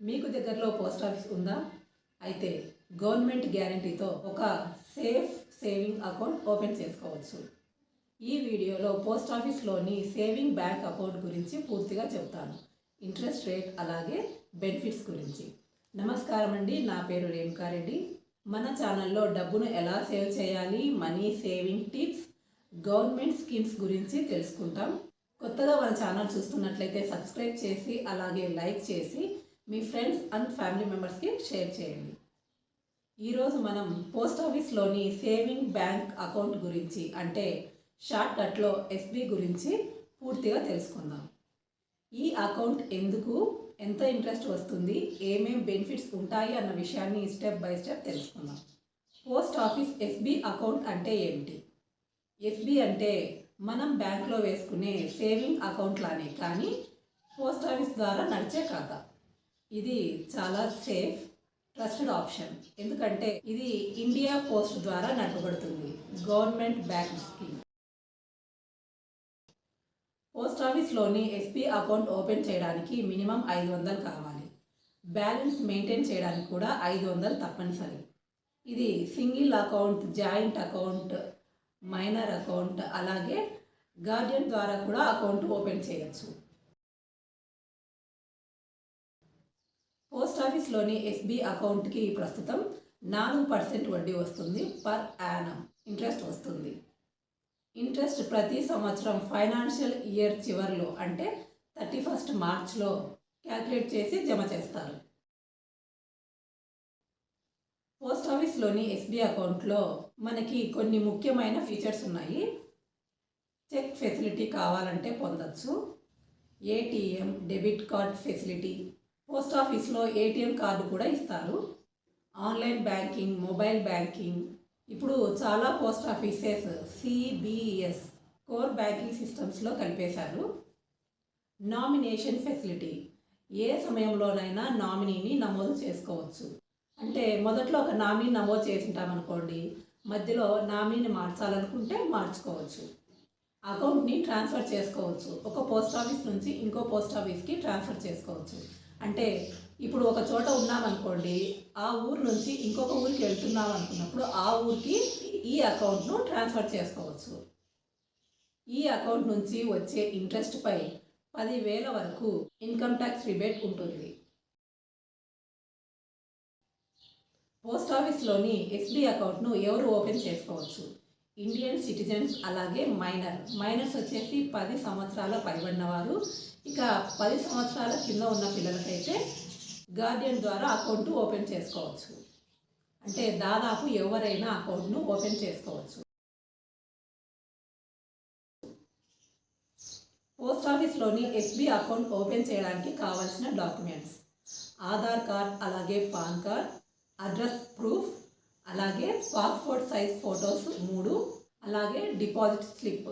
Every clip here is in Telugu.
మీకు దగ్గరలో పోస్ట్ ఆఫీస్ ఉందా? అయితే గవర్నమెంట్ గ్యారంటీతో ఒక సేఫ్ సేవింగ్ అకౌంట్ ఓపెన్ చేసుకోవచ్చు. ఈ వీడియోలో పోస్ట్ ఆఫీస్లోని సేవింగ్ బ్యాంక్ అకౌంట్ గురించి పూర్తిగా చెప్తాను. ఇంట్రెస్ట్ రేట్ అలాగే బెనిఫిట్స్ గురించి. నమస్కారం అండి నా పేరు రేణుకారెడ్డి మన ఛానల్లో డబ్బును ఎలా సేవ్ చేయాలి money saving tips government schemes గురించి తెలుసుకుంటాం. కొత్తగా మన ఛానల్ చూస్తున్నట్లయితే సబ్స్క్రైబ్ చేసి అలాగే లైక్ చేసి మీ ఫ్రెండ్స్ అండ్ ఫ్యామిలీ మెంబర్స్కి షేర్ చేయండి. ఈరోజు మనం పోస్ట్ ఆఫీస్లోని సేవింగ్ బ్యాంక్ అకౌంట్ గురించి అంటే షార్ట్కట్లో ఎస్బీ గురించి పూర్తిగా తెలుసుకుందాం. ఈ అకౌంట్ ఎందుకు ఎంత ఇంట్రెస్ట్ వస్తుంది ఏమేం బెనిఫిట్స్ ఉంటాయి అన్న విషయాన్ని స్టెప్ బై స్టెప్ తెలుసుకుందాం. పోస్ట్ ఆఫీస్ ఎస్బీ అకౌంట్ అంటే ఏమిటి? ఎస్బీ అంటే మనం బ్యాంక్లో వేసుకునే సేవింగ్ అకౌంట్ లానే కానీ పోస్ట్ ఆఫీస్ ద్వారా నడిచే ఖాతా. ఇది చాలా సేఫ్ ట్రస్టెడ్ ఆప్షన్ ఎందుకంటే ఇది ఇండియా పోస్ట్ ద్వారా నడపబడుతుంది. గవర్నమెంట్ బ్యాంక్ స్కీమ్ పోస్ట్ ఆఫీస్లోని ఎస్పీ అకౌంట్ ఓపెన్ చేయడానికి మినిమం ఐదు వందలు కావాలి. బ్యాలెన్స్ మెయింటైన్ చేయడానికి కూడా ఐదు వందలు తప్పనిసరి. ఇది single account joint account minor account అలాగే గార్డియన్ ద్వారా కూడా అకౌంట్ ఓపెన్ చేయొచ్చు. పోస్ట్ ఆఫీస్లోని ఎస్బీ అకౌంట్కి ప్రస్తుతం నాలుగు పర్సెంట్ వడ్డీ వస్తుంది పర్ యానం. ఇంట్రెస్ట్ వస్తుంది. ఇంట్రెస్ట్ ప్రతి సంవత్సరం ఫైనాన్షియల్ ఇయర్ చివరిలో అంటే థర్టీ ఫస్ట్ మార్చ్లో క్యాల్కులేట్ చేసి జమ చేస్తారు. పోస్ట్ ఆఫీస్లోని ఎస్బీ అకౌంట్లో మనకి కొన్ని ముఖ్యమైన ఫీచర్స్ ఉన్నాయి. చెక్ ఫెసిలిటీ కావాలంటే పొందొచ్చు. ATM debit card facility post ఆఫీస్లో ఏటీఎం కార్డు కూడా ఇస్తారు. Online banking mobile banking. ఇప్పుడు చాలా post offices CBS core banking సిస్టమ్స్లో కలిపేశారు. Nomination facility. ఏ సమయంలోనైనా నామినీని నమోదు చేసుకోవచ్చు. అంటే మొదట్లో ఒక నామినీ నమోదు చేసింటాం అనుకోండి మధ్యలో నామినీని మార్చాలనుకుంటే మార్చుకోవచ్చు. అకౌంట్ని ట్రాన్స్ఫర్ చేసుకోవచ్చు. ఒక పోస్ట్ ఆఫీస్ నుంచి ఇంకో పోస్ట్ ఆఫీస్కి ట్రాన్స్ఫర్ చేసుకోవచ్చు. అంటే ఇప్పుడు ఒక చోట ఉన్నామనుకోండి ఆ ఊరు నుంచి ఇంకొక ఊరికి వెళ్తున్నాం అనుకున్నప్పుడు ఆ ఊరికి ఈ అకౌంట్ను ట్రాన్స్ఫర్ చేసుకోవచ్చు. ఈ అకౌంట్ నుంచి వచ్చే ఇంట్రెస్ట్పై పదివేల వరకు ఇన్కమ్ ట్యాక్స్ రిబేట్ ఉంటుంది. పోస్ట్ ఆఫీస్లోని ఎస్బీ అకౌంట్ను ఎవరు ఓపెన్ చేసుకోవచ్చు? ఇండియన్ సిటిజన్స్ అలాగే మైనర్. మైనర్స్ వచ్చేసి పది సంవత్సరాల పైబడిన వారు ఇక పది సంవత్సరాల కింద ఉన్న పిల్లలకైతే గార్డియన్ ద్వారా అకౌంట్ ఓపెన్ చేసుకోవచ్చు. అంటే దాదాపు ఎవరైనా అకౌంట్ను ఓపెన్ చేసుకోవచ్చు. పోస్ట్ ఆఫీస్లోని ఎస్బీ అకౌంట్ ఓపెన్ చేయడానికి కావాల్సిన డాక్యుమెంట్స్. ఆధార్ కార్డ్ అలాగే పాన్ కార్డ్ అడ్రస్ ప్రూఫ్ అలాగే పాస్పోర్ట్ సైజ్ ఫొటోస్ మూడు అలాగే డిపాజిట్ స్లిప్.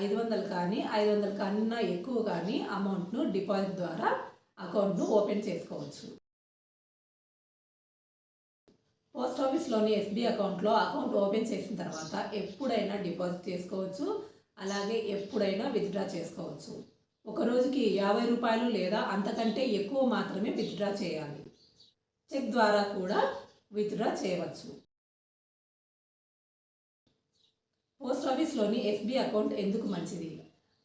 ఐదు వందలు కానీ ఐదు వందల కన్నా ఎక్కువ కానీ అమౌంట్ను డిపాజిట్ ద్వారా అకౌంట్ను ఓపెన్ చేసుకోవచ్చు. పోస్ట్ ఆఫీస్లోని ఎస్బీ అకౌంట్లో అకౌంట్ ఓపెన్ చేసిన తర్వాత ఎప్పుడైనా డిపాజిట్ చేసుకోవచ్చు. అలాగే ఎప్పుడైనా విత్డ్రా చేసుకోవచ్చు. ఒక రోజుకి యాభై రూపాయలు లేదా అంతకంటే ఎక్కువ మాత్రమే విత్డ్రా చేయాలి. చెక్ ద్వారా కూడా విత్డ్రా చేయవచ్చు. పోస్ట్ ఆఫీస్లోని ఎస్బీ అకౌంట్ ఎందుకు మంచిది?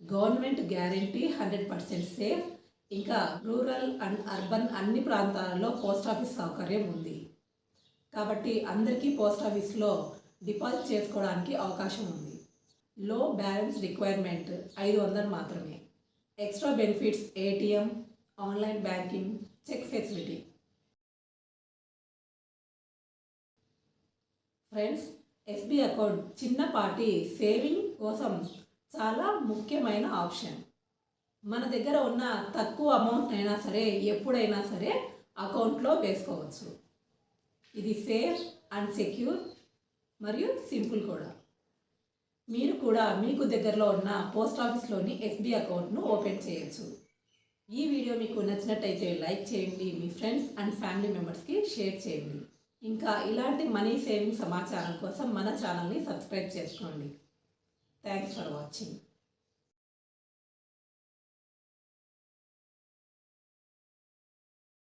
Government guarantee hundred percent safe. ఇంకా రూరల్ అండ్ అర్బన్ అన్ని ప్రాంతాలలో పోస్ట్ ఆఫీస్ సౌకర్యం ఉంది. కాబట్టి అందరికీ పోస్ట్ ఆఫీస్లో డిపాజిట్ చేసుకోవడానికి అవకాశం ఉంది. లో బ్యాలెన్స్ రిక్వైర్మెంట్ ఐదు వందలు మాత్రమే. Extra benefits ATM online banking cheque facility. Friends SB account చిన్నపాటి సేవింగ్ కోసం చాలా ముఖ్యమైన ఆప్షన్. మన దగ్గర ఉన్న తక్కువ అమౌంట్ అయినా సరే ఎప్పుడైనా సరే అకౌంట్లో వేసుకోవచ్చు. ఇది సేఫ్ అండ్ సెక్యూర్ మరియు సింపుల్ కూడా. మీరు కూడా మీకు దగ్గరలో ఉన్న పోస్ట్ ఆఫీస్లోని ఎస్బీ అకౌంట్ను ఓపెన్ చేయొచ్చు. ఈ వీడియో మీకు నచ్చినట్టయితే లైక్ చేయండి మీ ఫ్రెండ్స్ అండ్ ఫ్యామిలీ మెంబర్స్కి షేర్ చేయండి. ఇంకా ఇలాంటి మనీ సేవింగ్ సమాచారం కోసం మన ఛానల్ని సబ్స్క్రైబ్ చేసుకోండి. Thanks for watching